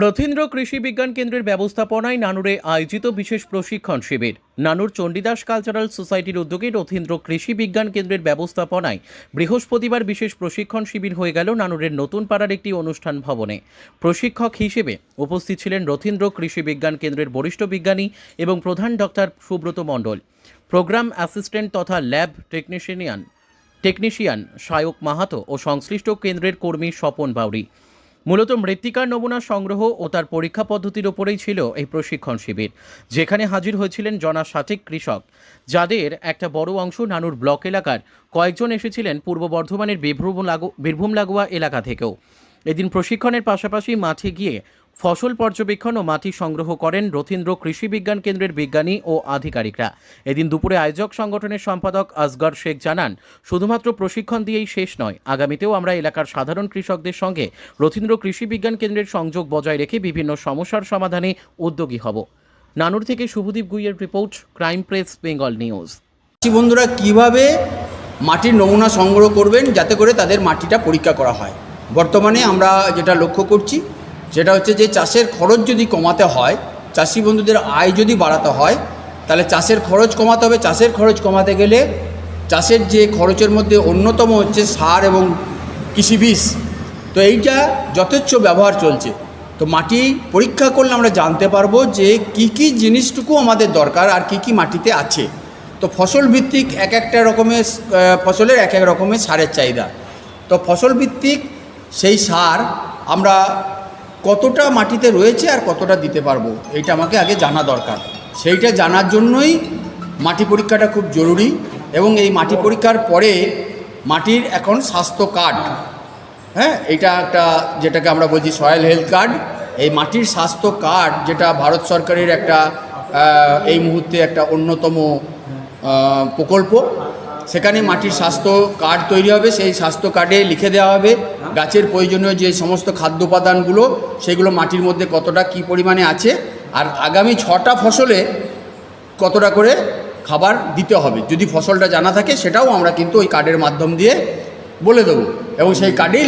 রথীন্দ্র কৃষি বিজ্ঞান কেন্দ্রের ব্যবস্থাপনায় নানুরে আয়োজিত বিশেষ প্রশিক্ষণ শিবির। নানুর চণ্ডীদাস কালচারাল সোসাইটির উদ্যোগে রথীন্দ্র কৃষি বিজ্ঞান কেন্দ্রের ব্যবস্থাপনায় বৃহস্পতিবার বিশেষ প্রশিক্ষণ শিবির হয়ে গেল নানুরের নতুন পাড়ার একটি অনুষ্ঠান ভবনে। প্রশিক্ষক হিসেবে উপস্থিত ছিলেন রথীন্দ্র কৃষি বিজ্ঞান কেন্দ্রের বরিষ্ঠ বিজ্ঞানী এবং প্রধান doctor Subrata Mondal. Programme assistant তথা lab technician technician Sayak Mahato ও সংশ্লিষ্ট কেন্দ্রের কর্মী স্বপন বাউরি। মূলত মৃত্তিকার নমুনা সংগ্রহ ও তার পরীক্ষা পদ্ধতির ওপরেই ছিল এই প্রশিক্ষণ শিবির, যেখানে হাজির হয়েছিলেন জনা ষাটিক কৃষক। যাদের একটা বড় অংশ নানুর ব্লক এলাকার, কয়েকজন এসেছিলেন পূর্ব বর্ধমানের বীরভূম লাগু, বীরভূম লাগোয়া এলাকা থেকেও। এদিন প্রশিক্ষণের পাশাপাশি মাঠে গিয়ে ফসল পর্যবেক্ষণ ও মাটি সংগ্রহ করেন রথীন্দ্র কৃষি বিজ্ঞান কেন্দ্রের বিজ্ঞানী ও আধিকারিকরা। এদিন দুপুরে আয়োজক সংগঠনের সম্পাদক আসগর শেখ জানান, শুধুমাত্র প্রশিক্ষণ দিয়েই শেষ নয়, আগামীতেও আমরা এলাকার সাধারণ কৃষকদের সঙ্গে রথীন্দ্র কৃষি বিজ্ঞান কেন্দ্রের সংযোগ বজায় রেখে বিভিন্ন সমস্যার সমাধানে উদ্যোগী হব। নানুর থেকে শুভদীপ গুইয়ের report, crime press, Bengal news. বন্ধুরা কীভাবে মাটির নমুনা সংগ্রহ করবেন যাতে করে তাদের মাটিটা পরীক্ষা করা হয়? বর্তমানে আমরা যেটা লক্ষ্য করছি, সেটা হচ্ছে যে চাষের খরচ যদি কমাতে হয়, চাষি বন্ধুদের আয় যদি বাড়াতে হয়, তাহলে চাষের খরচ কমাতে হবে। চাষের খরচ কমাতে গেলে চাষের যে খরচের মধ্যে অন্যতম হচ্ছে সার এবং কৃষি বীজ তো এইটা যথেচ্ছ ব্যবহার চলছে। তো মাটি পরীক্ষা করলে আমরা জানতে পারব যে কি কি জিনিসটুকু আমাদের দরকার আর কি কি মাটিতে আছে। তো ফসল ভিত্তিক এক একটা রকমের ফসলের এক এক রকমের সারের চাহিদা। তো ফসল ভিত্তিক সেই সার আমরা কতটা মাটিতে রয়েছে আর কতটা দিতে পারব, এইটা আমাকে আগে জানা দরকার। সেইটা জানার জন্যই মাটি পরীক্ষাটা খুব জরুরি এবং এই মাটি পরীক্ষার পরে মাটির এখন স্বাস্থ্য কার্ড হ্যাঁ এটা একটা যেটাকে আমরা বলছি সয়েল হেলথ কার্ড। এই মাটির স্বাস্থ্য কার্ড যেটা ভারত সরকারের একটা এই মুহূর্তে একটা অন্যতম প্রকল্প, সেখানে মাটির স্বাস্থ্য কার্ড তৈরি হবে, সেই স্বাস্থ্য কার্ডে লিখে দেওয়া হবে। গাছের প্রয়োজনীয় যে সমস্ত খাদ্য উপাদানগুলো সেগুলো মাটির মধ্যে কতটা কি পরিমাণে আছে, আর আগামী ছটা ফসলে কতটা করে খাবার দিতে হবে, যদি ফসলটা জানা থাকে সেটাও আমরা কিন্তু ওই কার্ডের মাধ্যম দিয়ে বলে দেবো। এবং সেই কার্ডেই